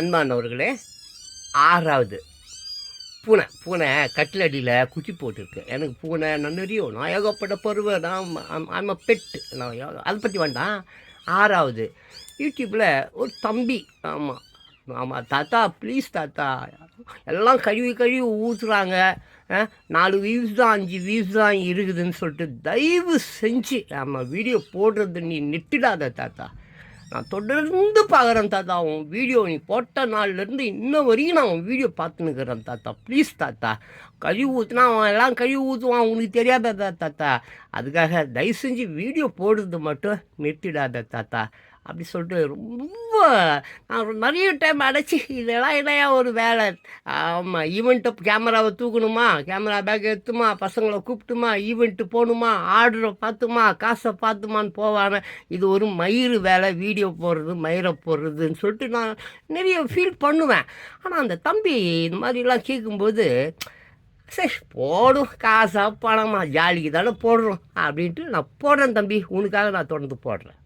அன்பானவர்களே ஆறாவது. பூனை பூனை கட்டிலடியில் குச்சி போட்டிருக்கு. எனக்கு பூனை நன்னறியும் நான் ஏகப்பட்ட பருவ நான் ஆம பெட்டு நான் அதை பற்றி வேண்டாம். ஆறாவது. யூடியூப்பில் ஒரு தம்பி ஆமாம் ஆமாம் தாத்தா ப்ளீஸ் தாத்தா எல்லாம் கழுவி கழுவி ஊற்றுறாங்க நாலு வியூஸ் தான் அஞ்சு வியூஸ் தான் இருக்குதுன்னு சொல்லிட்டு தயவு செஞ்சு ஆமாம் வீடியோ போடுறது நீ நிறுத்திடாத தாத்தா. நான் தொடர்ந்து பார்க்குறேன் தாத்தா. உன் வீடியோ நீ போட்ட நாள்லேருந்து இன்ன வரையும் நான் உன் வீடியோ பார்த்துன்னுக்குறேன் தாத்தா. ப்ளீஸ் தாத்தா. கழுவி ஊற்றுனா அவன் எல்லாம் கழுவி ஊற்றுவான் உனக்கு தெரியாததா தாத்தா? அதுக்காக தயவு செஞ்சு வீடியோ போடுறது மட்டும் நிறுத்திடாத தாத்தா. அப்படி சொல்லிட்டு ரொம்ப நான் நிறைய டைம் அடைச்சி இதெல்லாம் என்னையா ஒரு வேலை? ஆமாம் ஈவெண்ட்டை கேமராவை தூக்கணுமா? கேமரா பேக் எடுத்துமா? பசங்களை கூப்பிட்டுமா? ஈவெண்ட்டு போகணுமா ஆர்டரை பார்த்துமா? காசை பார்த்துமான்னு போவானே. இது ஒரு மயிறு வேலை வீடியோ போடுறது மயிரை போடுறதுன்னு சொல்லிட்டு நான் நிறைய ஃபீல் பண்ணுவேன். ஆனால் அந்த தம்பி இந்த மாதிரிலாம் கேட்கும்போது சரி போடும் காசாக பணமா ஜாலிக்கு தானே போடுறோம் அப்படின்ட்டு நான் போடுறேன் தம்பி உனக்காக நான் தொடர்ந்து போடுறேன்.